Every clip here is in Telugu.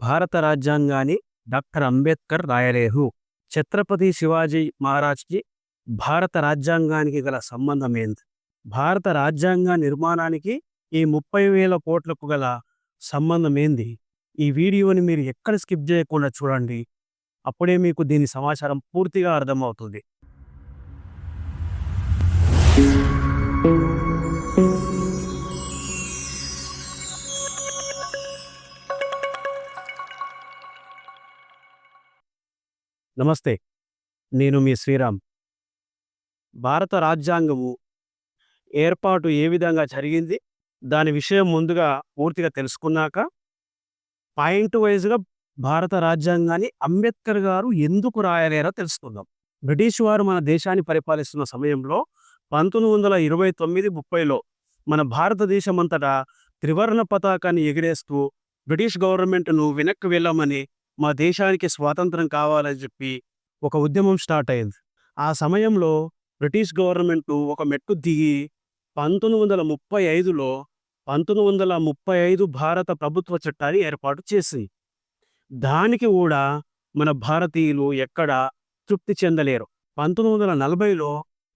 భారత రాజ్యాంగాన్ని డాక్టర్ అంబేద్కర్ రాయలేరు ఛత్రపతి శివాజీ మహారాజ్కి భారత రాజ్యాంగానికి గల సంబంధం ఏంది? భారత రాజ్యాంగ నిర్మాణానికి ఈ ముప్పై వేల కోట్లకు గల సంబంధం ఏంది? ఈ వీడియోని మీరు ఎక్కడ స్కిప్ చేయకుండా చూడండి. అప్పుడే మీకు దీని సమాచారం పూర్తిగా అర్థమవుతుంది. నమస్తే నేను మీ శ్రీరామ్. భారత రాజ్యాంగము ఏర్పాటు ఏ విధంగా జరిగింది? దాని విషయం ముందుగా పూర్తిగా తెలుసుకున్నాక పాయింట్ వైజ్గా భారత రాజ్యాంగాన్ని అంబేద్కర్ గారు ఎందుకు రాయలేరో తెలుసుకుందాం. బ్రిటిష్ వారు మన దేశాన్ని పరిపాలిస్తున్న సమయంలో పంతొమ్మిది వందల ఇరవై తొమ్మిది ముప్పైలో మన భారతదేశం అంతటా త్రివర్ణ పతాకాన్ని ఎగిరేస్తూ బ్రిటిష్ గవర్నమెంట్ను వెనక్కి వెళ్ళమని మా దేశానికి స్వాతంత్రం కావాలని చెప్పి ఒక ఉద్యమం స్టార్ట్ అయింది ఆ సమయంలో బ్రిటిష్ గవర్నమెంట్ ఒక మెట్టు దిగి పంతొమ్మిది వందల ముప్పై ఐదులో పంతొమ్మిది వందల ముప్పై ఐదు భారత ప్రభుత్వ చట్టాన్ని ఏర్పాటు చేసింది. దానికి కూడా మన భారతీయులు ఎక్కడ తృప్తి చెందలేరు. పంతొమ్మిది వందల నలభైలో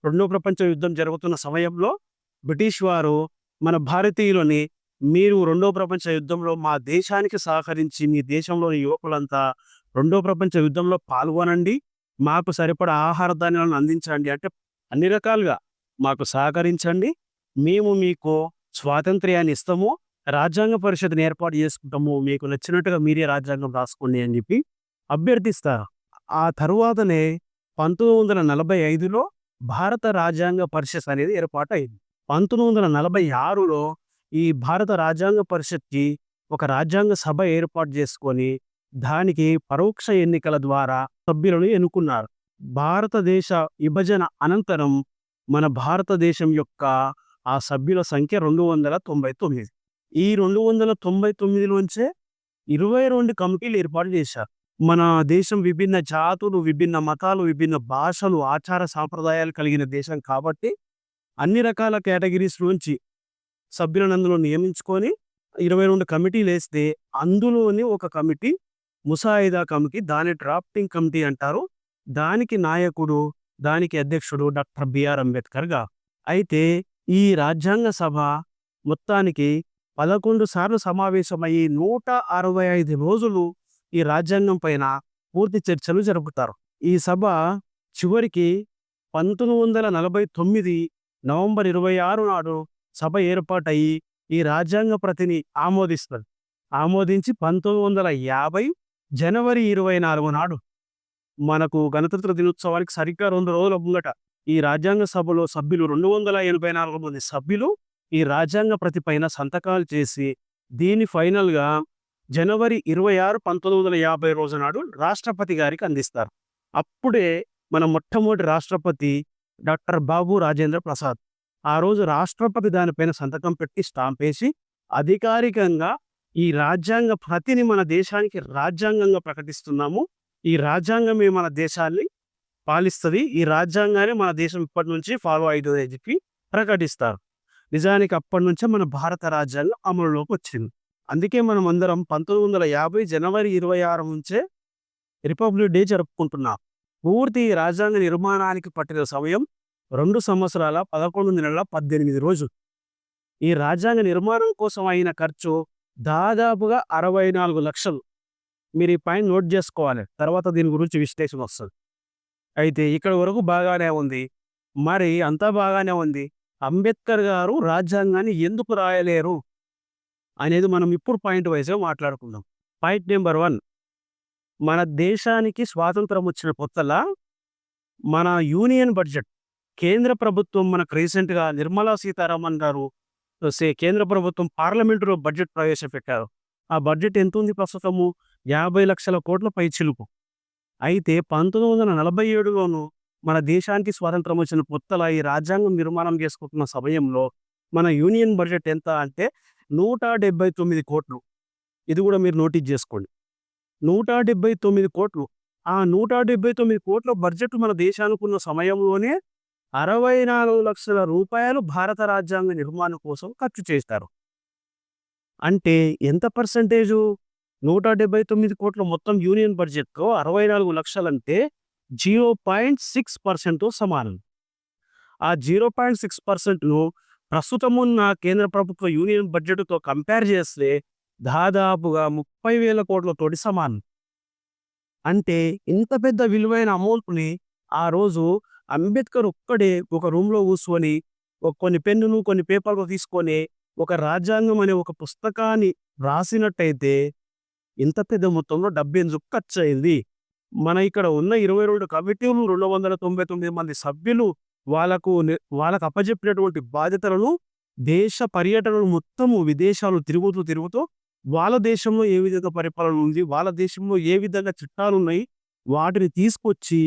రెండో ప్రపంచ యుద్ధం జరుగుతున్న సమయంలో బ్రిటిష్ వారు మన భారతీయులని మీరు రెండో ప్రపంచ యుద్ధంలో మా దేశానికి సహకరించి మీ దేశంలోని యువకులంతా రెండో ప్రపంచ యుద్ధంలో పాల్గొనండి. మాకు సరిపడా ఆహార ధాన్యాలను అందించండి. అంటే అన్ని రకాలుగా మాకు సహకరించండి. మేము మీకు స్వాతంత్ర్యాన్ని ఇస్తాము. రాజ్యాంగ పరిషత్ని ఏర్పాటు చేసుకుంటాము. మీకు నచ్చినట్టుగా మీరే రాజ్యాంగం రాసుకోండి అని చెప్పి అభ్యర్థిస్తారు ఆ తరువాతనే పంతొమ్మిది వందల నలభై ఐదులో భారత రాజ్యాంగ పరిషత్ అనేది ఏర్పాటు అయింది పంతొమ్మిది వందల నలభై ఆరులో ఈ భారత రాజ్యాంగ పరిషత్కి ఒక రాజ్యాంగ సభ ఏర్పాటు చేసుకొని దానికి పరోక్ష ఎన్నికల ద్వారా సభ్యులను ఎన్నుకున్నారు. భారతదేశ విభజన అనంతరం మన భారతదేశం యొక్క ఆ సభ్యుల సంఖ్య రెండు వందల తొంభై తొమ్మిది. ఈ రెండు వందల తొంభై తొమ్మిదిలోంచే ఇరవై రెండు కమిటీలు ఏర్పాటు చేశారు. మన దేశం విభిన్న జాతులు విభిన్న మతాలు విభిన్న భాషలు ఆచార సాంప్రదాయాలు కలిగిన దేశం కాబట్టి అన్ని రకాల కేటగిరీస్ నుంచి సభ్యులను అందులో నియమించుకొని ఇరవై రెండు కమిటీలు వేస్తే అందులోని ఒక కమిటీ ముసాయిదా కమిటీ దాని డ్రాఫ్టింగ్ కమిటీ అంటారు. దానికి నాయకుడు దానికి అధ్యక్షుడు డాక్టర్ బిఆర్ అంబేద్కర్గా అయితే ఈ రాజ్యాంగ సభ మొత్తానికి పదకొండు సార్లు సమావేశమయ్యి నూట అరవై ఐదు రోజులు ఈ రాజ్యాంగం పైన పూర్తి చర్చలు జరుపుతారు. ఈ సభ చివరికి పంతొమ్మిది వందల నలభై తొమ్మిది నవంబర్ ఇరవై ఆరు నాడు సభ ఏర్పాటయ్యి ఈ రాజ్యాంగ ప్రతిని ఆమోదిస్తారు ఆమోదించి పంతొమ్మిది వందల యాభై జనవరి ఇరవై నాలుగు నాడు మనకు గణతంత్ర దినోత్సవానికి సరిగ్గా రెండు రోజుల ముంగట ఈ రాజ్యాంగ సభలో సభ్యులు రెండు వందల ఎనభై నాలుగు మంది సభ్యులు ఈ రాజ్యాంగ ప్రతి పైన సంతకాలు చేసి దీని ఫైనల్గా జనవరి ఇరవై ఆరు పంతొమ్మిది వందల యాభై రోజు నాడు రాష్ట్రపతి గారికి అందిస్తారు. అప్పుడే మన మొట్టమొదటి రాష్ట్రపతి డాక్టర్ బాబు రాజేంద్ర ప్రసాద్ ఆ రోజు రాష్ట్రపతి దానిపైన సంతకం పెట్టి స్టాంప్ వేసి అధికారికంగా ఈ రాజ్యాంగ ప్రతిని మన దేశానికి రాజ్యాంగంగా ప్రకటిస్తున్నాము. ఈ రాజ్యాంగమే మన దేశాన్ని పాలిస్తుంది. ఈ రాజ్యాంగాన్ని మన దేశం ఇప్పటి నుంచి ఫాలో అవుతుంది చెప్పి ప్రకటిస్తారు. నిజానికి అప్పటి నుంచే మన భారత రాజ్యాంగం అమలులోకి వచ్చింది. అందుకే మనం అందరం పంతొమ్మిది వందల యాభై జనవరి ఇరవై ఆరు నుంచే రిపబ్లిక్ డే జరుపుకుంటున్నాం. పూర్తి ఈ రాజ్యాంగ నిర్మాణానికి పట్టిన సమయం రెండు సంవత్సరాల పదకొండు నెలల పద్దెనిమిది రోజులు. ఈ రాజ్యాంగ నిర్మాణం కోసం అయిన ఖర్చు దాదాపుగా అరవై నాలుగు లక్షలు. మీరు ఈ పాయింట్ నోట్ చేసుకోవాలి. తర్వాత దీని గురించి విశ్లేషణ వస్తుంది. అయితే ఇక్కడ వరకు బాగానే ఉంది. మరి అంతా బాగానే ఉంది. అంబేద్కర్ గారు రాజ్యాంగాన్ని ఎందుకు రాయలేరు? అనేది మనం ఇప్పుడు పాయింట్ వైజ్గా మాట్లాడుకుందాం. Point number one. మన దేశానికి స్వాతంత్రం వచ్చిన కొత్తలా మన యూనియన్ బడ్జెట్ కేంద్ర ప్రభుత్వం మనకు రీసెంట్గా నిర్మలా సీతారామన్ గారు సే కేంద్ర ప్రభుత్వం పార్లమెంటులో బడ్జెట్ ప్రవేశపెట్టారు. ఆ బడ్జెట్ ఎంత ఉంది ప్రస్తుతము? యాభై లక్షల కోట్ల పై చిలుపు అయితే పంతొమ్మిది వందల నలభై ఏడులోను మన దేశానికి స్వాతంత్రం వచ్చిన కొత్తలా ఈ రాజ్యాంగం నిర్మాణం చేసుకుంటున్న సమయంలో మన యూనియన్ బడ్జెట్ ఎంత అంటే నూట డెబ్బై తొమ్మిది కోట్లు. ఇది కూడా మీరు నోటీస్ చేసుకోండి. నూట డెబ్బై తొమ్మిది కోట్లు. ఆ నూట డెబ్బై తొమ్మిది కోట్ల బడ్జెట్ మన దేశానికి ఉన్న సమయంలోనే అరవై నాలుగు లక్షల రూపాయలు భారత రాజ్యాంగ నిర్మాణం కోసం ఖర్చు చేస్తారు అంటే ఎంత పర్సంటేజు నూట డెబ్బై తొమ్మిది కోట్ల మొత్తం యూనియన్ బడ్జెట్‌లో 64 లక్షలంటే 0.6%తో సమానం. ఆ 0.6%ను ప్రస్తుతమున్న కేంద్ర ప్రభుత్వ యూనియన్ బడ్జెట్‌తో కంపేర్ చేస్తే దాదాపుగా ముప్పై వేల కోట్లతోటి సమానం. అంటే ఇంత పెద్ద విలువైన అమౌంట్‌ని ఆ రోజు అంబేద్కర్ ఒక్కడే ఒక రూమ్‌లో కూర్చొని ఒక కొన్ని పెన్నులు, కొన్ని పేపర్‌లు తీసుకొని ఒక రాజ్యాంగం అనే ఒక పుస్తకాన్ని రాసినట్టయితే ఇంత పెద్ద మొత్తంలో డబ్బెందుకు ఖర్చయింది? మన ఇక్కడ ఉన్న 22 కమిటీలు, 299 మంది సభ్యులు వాళ్ళకు వాళ్ళకు అప్పజెప్పినటువంటి బాధ్యతలను దేశ పర్యటనలు మొత్తము విదేశాలు తిరుగుతూ, తిరుగుతూ వాళ్ళ దేశంలో ఏ విధంగా పరిపాలన ఉంది, వాళ్ళ దేశంలో ఏ విధంగా చట్టాలున్నాయి, వాటిని తీసుకొచ్చి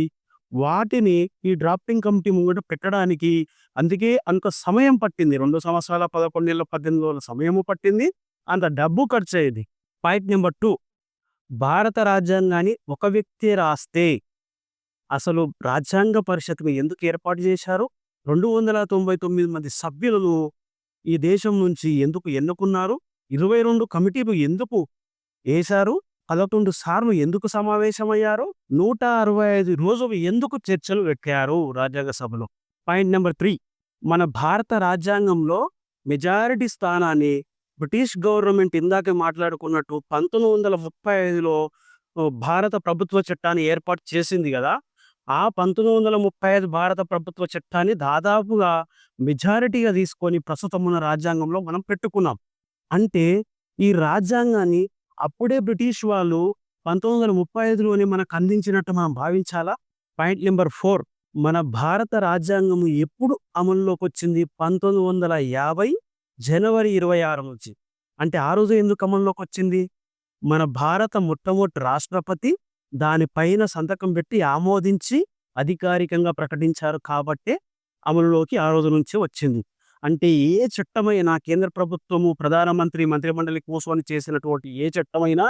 వాటిని ఈ డ్రాఫ్టింగ్ కమిటీ ముంగట పెట్టడానికి అందుకే అంత సమయం పట్టింది. రెండు సంవత్సరాల, 11 నెలల, 18 రోజుల సమయము పట్టింది. అంత డబ్బు ఖర్చయింది. పాయింట్ నెంబర్ టూ భారత రాజ్యాంగాన్ని ఒక వ్యక్తి రాస్తే అసలు రాజ్యాంగ పరిషత్‌ని ఎందుకు ఏర్పాటు చేశారు? 299 మంది సభ్యులను ఈ దేశం నుంచి ఎందుకు ఎన్నుకున్నారు? 22 కమిటీలు ఎందుకు ఏశారు? 11 సార్లు ఎందుకు సమావేశమయ్యారు? 165 రోజులు ఎందుకు చర్చలు పెట్టారు రాజ్యాంగ సభలో? పాయింట్ నెంబర్ త్రీ మన భారత రాజ్యాంగంలో మెజారిటీ స్థానాన్ని బ్రిటిష్ గవర్నమెంట్ ఇందాకే మాట్లాడుకున్నట్టు పంతొమ్మిది వందల ముప్పై ఐదులో భారత ప్రభుత్వ చట్టాన్ని ఏర్పాటు చేసింది కదా ఆ 1935 భారత ప్రభుత్వ చట్టాన్ని దాదాపుగా మెజారిటీగా తీసుకొని ప్రస్తుతం ఉన్న రాజ్యాంగంలో మనం పెట్టుకున్నాం. అంటే ఈ రాజ్యాంగాన్ని అప్పుడే బ్రిటిష్ వాళ్ళు 1935లోనే మనకు అందించినట్టు మనం భావించాలా? పాయింట్ నెంబర్ ఫోర్ మన భారత రాజ్యాంగము ఎప్పుడు అమల్లోకి వచ్చింది పంతొమ్మిది వందల యాభై జనవరి 26 నుంచి. అంటే ఆ రోజు ఎందుకు అమల్లోకి వచ్చింది మన భారత మొట్టమొదటి రాష్ట్రపతి దానిపైన సంతకం పెట్టి ఆమోదించి అధికారికంగా ప్రకటించారు కాబట్టే అమలులోకి ఆ రోజు నుంచే వచ్చింది. అంటే ఏ చట్టమైనా కేంద్ర ప్రభుత్వము, ప్రధానమంత్రి, మంత్రిమండలి కూర్చొని చేసినటువంటి ఏ చట్టమైనా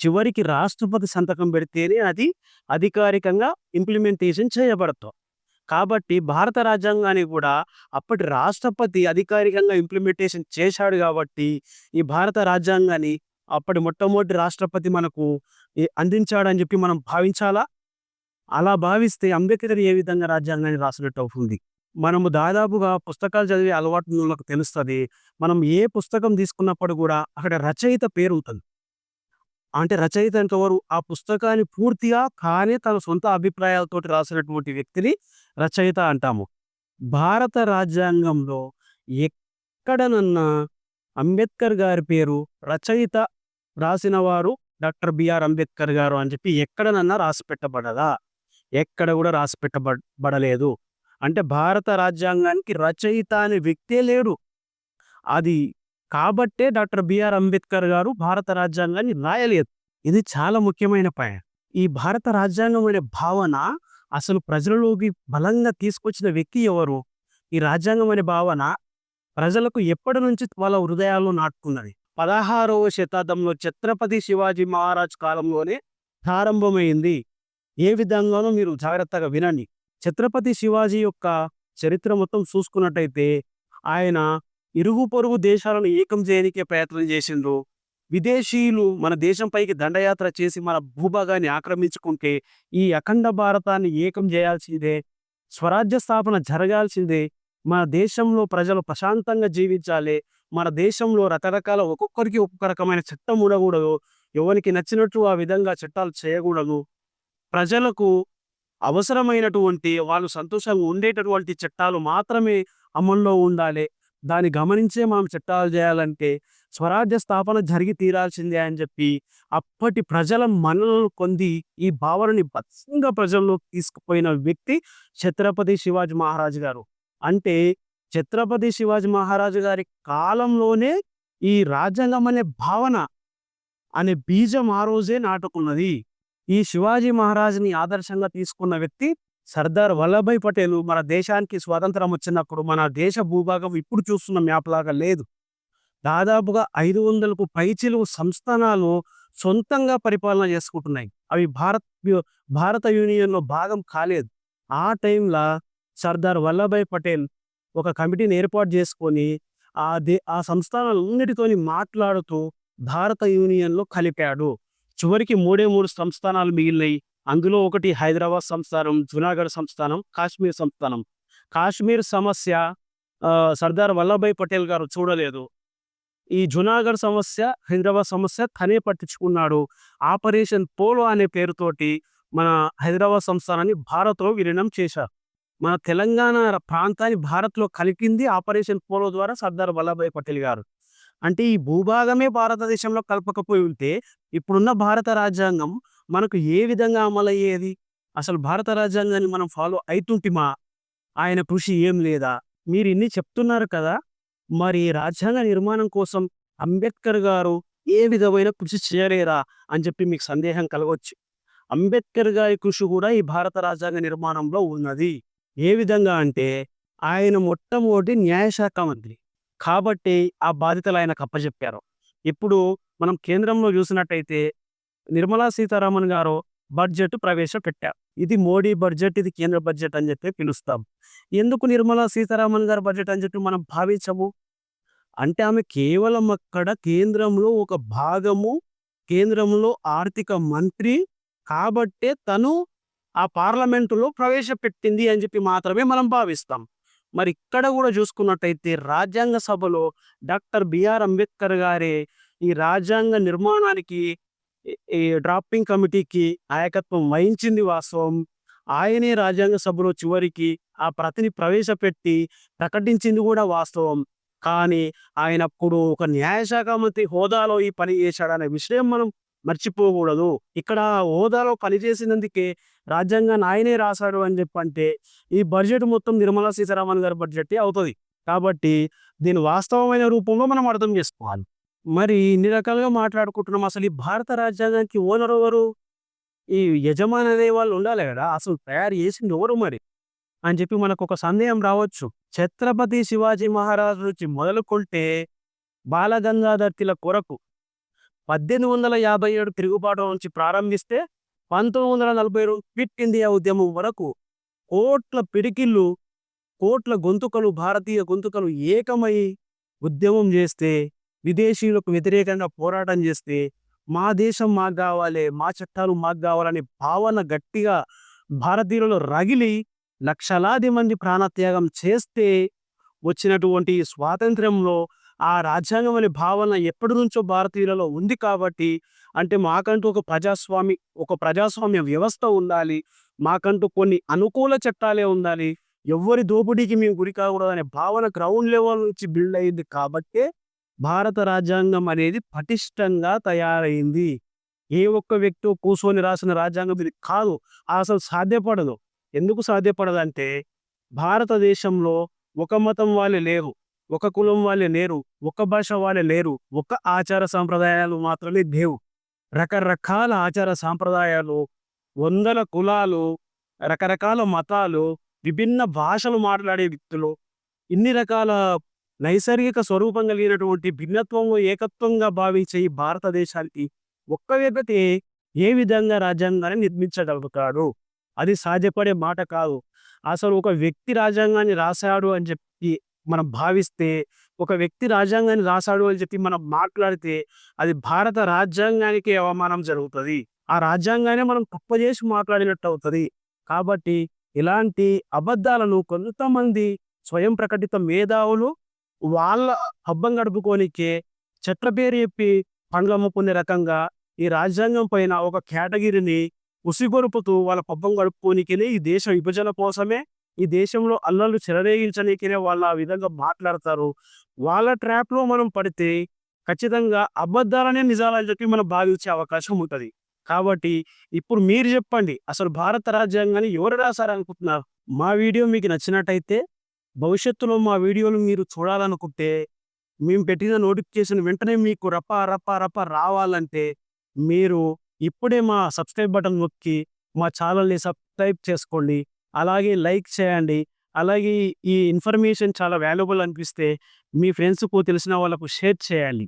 చివరికి రాష్ట్రపతి సంతకం పెడితేనే అది అధికారికంగా ఇంప్లిమెంటేషన్ చేయబడతాం. కాబట్టి భారత రాజ్యాంగాన్ని కూడా అప్పటి రాష్ట్రపతి అధికారికంగా ఇంప్లిమెంటేషన్ చేశాడు కాబట్టి ఈ భారత రాజ్యాంగాన్ని అప్పటి మొట్టమొదటి రాష్ట్రపతి మనకు అందించాడని చెప్పి మనం భావించాలా? అలా భావిస్తే అంబేద్కర్ ఏ విధంగా రాజ్యాంగాన్ని రాసినట్టు అవుతుంది. మనము దాదాపుగా పుస్తకాలు చదివే అలవాటు ఉన్నోళ్ళకి తెలుస్తుంది మనం ఏ పుస్తకం తీసుకున్నప్పుడు కూడా అక్కడ రచయిత పేరు ఉంటుంది అంటే రచయిత అంటే ఎవరు? ఆ పుస్తకాన్ని పూర్తిగా కానీ తన సొంత అభిప్రాయాలతో రాసినటువంటి వ్యక్తిని రచయిత అంటాము. భారత రాజ్యాంగంలో ఎక్కడనన్నా అంబేద్కర్ గారి పేరు రచయిత రాసినవారు డాక్టర్ బిఆర్ అంబేద్కర్ గారు అని చెప్పి ఎక్కడనన్నా రాసి పెట్టబడదా ఎక్కడ కూడా రాసి బడలేదు. అంటే భారత రాజ్యాంగానికి రచయిత అనే వ్యక్తే లేడు. అది కాబట్టే డాక్టర్ బిఆర్ అంబేద్కర్ గారు భారత రాజ్యాంగాన్ని రాయలేదు. ఇది చాలా ముఖ్యమైన పాయింట్. ఈ భారత రాజ్యాంగం అనే భావన అసలు ప్రజలలోకి బలంగా తీసుకొచ్చిన వ్యక్తి ఎవరు? ఈ రాజ్యాంగం అనే భావన ప్రజలకు ఎప్పటి నుంచి వాళ్ళ హృదయాల్లో నాటుకున్నది. 16వ శతాబ్దంలో ఛత్రపతి శివాజీ మహారాజ్ కాలంలోనే ప్రారంభమైంది. ఏ విధంగానో మీరు జాగ్రత్తగా వినండి. ఛత్రపతి శివాజీ యొక్క చరిత్ర మొత్తం చూసుకున్నట్టయితే ఆయన ఇరుగు పొరుగు దేశాలను ఏకం చేయడానికే ప్రయత్నం చేసిండ్రు. విదేశీయులు మన దేశంపైకి దండయాత్ర చేసి మన భూభాగాన్ని ఆక్రమించుకుంటే ఈ అఖండ భారతాన్ని ఏకం చేయాల్సిందే. స్వరాజ్య స్థాపన జరగాల్సిందే. మన దేశంలో ప్రజలు ప్రశాంతంగా జీవించాలి. మన దేశంలో రకరకాల ఒక్కొక్కరికి ఒక్కొక్క రకమైన చట్టం ఉండకూడదు. ఎవరికి నచ్చినట్లు ఆ విధంగా చట్టాలు చేయకూడదు. ప్రజలకు అవసరమైనటువంటి వాళ్ళు సంతోషంగా ఉండేటటువంటి చట్టాలు మాత్రమే అమల్లో ఉండాలి. దాన్ని గమనించే మనం చట్టాలు చేయాలంటే స్వరాజ్య స్థాపన జరిగి తీరాల్సిందే అని చెప్పి అప్పటి ప్రజల మనలను పొంది ఈ భావనని బలంగా ప్రజల్లోకి తీసుకుపోయిన వ్యక్తి ఛత్రపతి శివాజీ మహారాజ్ గారు. అంటే ఛత్రపతి శివాజీ మహారాజు గారి కాలంలోనే ఈ రాజ్యాంగం అనే భావన అనే బీజం ఆ రోజే నాటుకున్నది. ఈ శివాజీ మహారాజ్‌ని ఆదర్శంగా తీసుకున్న వ్యక్తి సర్దార్ వల్లభాయ్ పటేల్ మన దేశానికి స్వాతంత్రం వచ్చినప్పుడు మన దేశ భూభాగం ఇప్పుడు చూస్తున్న మ్యాప్ లాగా లేదు. దాదాపుగా ఐదు వందలకు పైచిలు సంస్థానాలు సొంతంగా పరిపాలన చేసుకుంటున్నాయి. అవి భారత్ భారత యూనియన్‌లో భాగం కాలేదు. ఆ టైంలో సర్దార్ వల్లభాయ్ పటేల్ ఒక కమిటీని ఏర్పాటు చేసుకొని ఆ దే ఆ సంస్థానాలన్నిటితోని మాట్లాడుతూ భారత యూనియన్‌లో కలిపాడు. చివరికి మూడే మూడు సంస్థానాలు మిగిలినాయి అందులో ఒకటి హైదరాబాద్ సంస్థానం, జునాగఢ్ సంస్థానం, కాశ్మీర్ సంస్థానం. కాశ్మీర్ సమస్య సర్దార్ వల్లభాయ్ పటేల్ గారు చూడలేదు. ఈ జునాగఢ్ సమస్య, హైదరాబాద్ సమస్య తనే పట్టించుకున్నాడు. ఆపరేషన్ పోలో అనే పేరుతోటి మన హైదరాబాద్ సంస్థానాన్ని భారత్‌లో విలీనం చేశారు. మన తెలంగాణ ప్రాంతాన్ని భారత్‌లో కలిపింది ఆపరేషన్ పోలో ద్వారా సర్దార్ వల్లభాయ్ పటేల్ గారు. అంటే ఈ భూభాగమే భారతదేశంలో కలపకపోయి ఉంటే, ఇప్పుడున్న భారత రాజ్యాంగం మనకు ఏ విధంగా అమలయ్యేది? అసలు భారత రాజ్యాంగాన్ని మనం ఫాలో అవుతుంటిమా ఆయన కృషి ఏం లేదా? మీరు ఇన్ని చెప్తున్నారు కదా! మరి రాజ్యాంగ నిర్మాణం కోసం అంబేద్కర్ గారు ఏ విధమైన కృషి చేయలేరా? అని చెప్పి మీకు సందేహం కలగవచ్చు అంబేద్కర్ గారి కృషి కూడా ఈ భారత రాజ్యాంగ నిర్మాణంలో ఉన్నది. ఏ విధంగా అంటే ఆయన మొట్టమొదటి న్యాయశాఖ మంత్రి. కాబట్టి ఆ బాధ్యతలు ఆయనకు అప్పజెప్పారు. ఇప్పుడు మనం కేంద్రంలో చూసినట్టయితే నిర్మలా సీతారామన్ గారు బడ్జెట్ ప్రవేశపెట్టారు. ఇది మోడీ బడ్జెట్, ఇది కేంద్ర బడ్జెట్ అని చెప్పి పిలుస్తాం. ఎందుకు నిర్మలా సీతారామన్ గారు బడ్జెట్ అని చెప్పి మనం భావించము? అంటే ఆమె కేవలం అక్కడ కేంద్రంలో ఒక భాగము, కేంద్రంలో ఆర్థిక మంత్రి కాబట్టే తను ఆ పార్లమెంటులో ప్రవేశపెట్టింది అని చెప్పి మాత్రమే మనం భావిస్తాం. మరి ఇక్కడ కూడా చూసుకున్నట్టయితే రాజ్యాంగ సభలో డాక్టర్ బిఆర్ అంబేద్కర్ గారే ఈ రాజ్యాంగ నిర్మాణానికి ఈ డ్రాఫ్టింగ్ కమిటీకి నాయకత్వం వహించింది వాస్తవం. ఆయనే రాజ్యాంగ సభలో చివరికి ఆ ప్రతిని ప్రవేశపెట్టి ప్రకటించింది కూడా వాస్తవం. కానీ ఆయన అప్పుడు ఒక న్యాయశాఖ మంత్రి హోదాలో ఈ పని చేశాడనే విషయం మనం మర్చిపోకూడదు. ఇక్కడ హోదాలో పనిచేసినందుకే రాజ్యాంగాన్ని ఆయనే రాశాడు అని చెప్పంటే ఈ బడ్జెట్ మొత్తం నిర్మలా సీతారామన్ గారి బడ్జెట్ అవుతుంది కాబట్టి దీని వాస్తవమైన రూపంలో మనం అర్థం చేసుకోవాలి. మరి ఇన్ని రకాలుగా మాట్లాడుకుంటున్నాం. అసలు ఈ భారత రాజ్యాంగానికి ఓనర్ ఎవరు? ఈ యజమాని అనేవాళ్ళు ఉండాలి కదా అసలు తయారు చేసింది ఎవరు మరి? అని చెప్పి మనకొక సందేహం రావచ్చు. ఛత్రపతి శివాజీ మహారాజు నుంచి మొదలుకొంటే బాలగంగాధర్ తిలక్ కొరకు 1857 తిరుగుబాటు నుంచి ప్రారంభిస్తే 1942 క్విట్ ఇండియా ఉద్యమం వరకు కోట్ల పిడికిళ్ళు, కోట్ల గొంతుకలు భారతీయ గొంతుకలు ఏకమై ఉద్యమం చేస్తే, విదేశీయులకు వ్యతిరేకంగా పోరాటం చేస్తే, మా దేశం మాకు కావాలి, మా చట్టాలు మాకు కావాలనే భావన గట్టిగా భారతీయులలో రగిలి లక్షలాది మంది ప్రాణత్యాగం చేస్తే వచ్చినటువంటి స్వాతంత్ర్యంలో ఆ రాజ్యాంగం అనే భావన ఎప్పటి నుంచో భారతీయులలో ఉంది కాబట్టి అంటే మాకంటూ ఒక ప్రజాస్వామి ఒక ప్రజాస్వామ్య వ్యవస్థ ఉండాలి. మాకంటూ కొన్ని అనుకూల చట్టాలే ఉండాలి. ఎవ్వరి దోపిడీకి మేము గురి కాకూడదనే భావన గ్రౌండ్ లెవెల్ నుంచి బిల్డ్ అయింది కాబట్టే భారత రాజ్యాంగం అనేది పటిష్టంగా తయారైంది. ఏ ఒక్క వ్యక్తి కూర్చొని రాసిన రాజ్యాంగం ఇది కాదు. అసలు సాధ్యపడదు. ఎందుకు సాధ్యపడదంటే భారతదేశంలో ఒక మతం వాళ్ళే లేరు. ఒక కులం వాళ్ళే లేరు. ఒక భాష వాళ్ళే లేరు. ఒక ఆచార సాంప్రదాయాలు మాత్రమే లేవు. రకరకాల ఆచార సాంప్రదాయాలు, వందల కులాలు, రకరకాల మతాలు, విభిన్న భాషలు మాట్లాడే వ్యక్తులు, ఇన్ని రకాల నైసర్గిక స్వరూపం కలిగినటువంటి భిన్నత్వంలో ఏకత్వంగా భావించే ఈ భారతదేశానికి ఒక్క వ్యక్తి ఏ విధంగా రాజ్యాంగాన్ని నిర్మించగలుగుతాడు? అది సాధ్యపడే మాట కాదు. అసలు ఒక వ్యక్తి రాజ్యాంగాన్ని రాశాడు అని చెప్పి మనం భావిస్తే, ఒక వ్యక్తి రాజ్యాంగాన్ని రాశాడు అని చెప్పి మనం మాట్లాడితే అది భారత రాజ్యాంగానికే అవమానం జరుగుతుంది. ఆ రాజ్యాంగానే మనం తప్పుచేసి మాట్లాడినట్టు అవుతుంది. కాబట్టి ఇలాంటి అబద్ధాలను కొంతమంది స్వయం ప్రకటిత మేధావులు వాళ్ళ హబ్బం గడుపుకోనికే చెట్ల పేరు చెప్పి పండ్లమ్ముకునే రకంగా ఈ రాజ్యాంగం పైన ఒక కేటగిరీని ఉసిగొరుపుతూ వాళ్ళ పబ్బం గడుపుకోనికనే ఈ దేశ విభజన కోసమే, ఈ దేశంలో అల్లర్లు చెలరేగించనీకినే వాళ్ళు ఆ విధంగా మాట్లాడతారు. వాళ్ళ ట్రాప్‌లో మనం పడితే ఖచ్చితంగా అబద్ధాలనే నిజాలని చెప్పి మనం భావించే అవకాశం ఉంటుంది కాబట్టి ఇప్పుడు మీరు చెప్పండి. అసలు భారత రాజ్యాంగాన్ని ఎవరు రాశారనుకుంటున్నారు? మా వీడియో మీకు నచ్చినట్టయితే భవిష్యత్తులో మా వీడియోలు మీరు చూడాలనుకుంటే, మేము పెట్టిన నోటిఫికేషన్ వెంటనే మీకు రప రప రప రావాలంటే మీరు ఇప్పుడే మా సబ్స్క్రైబ్ బటన్ నొక్కి మా ఛానల్‌ని సబ్స్క్రైబ్ చేసుకోండి. అలాగే లైక్ చేయండి. అలాగే ఈ ఇన్ఫర్మేషన్ చాలా వాల్యుబుల్ అనిపిస్తే మీ ఫ్రెండ్స్‌కు తెలిసిన వాళ్ళకు షేర్ చేయండి.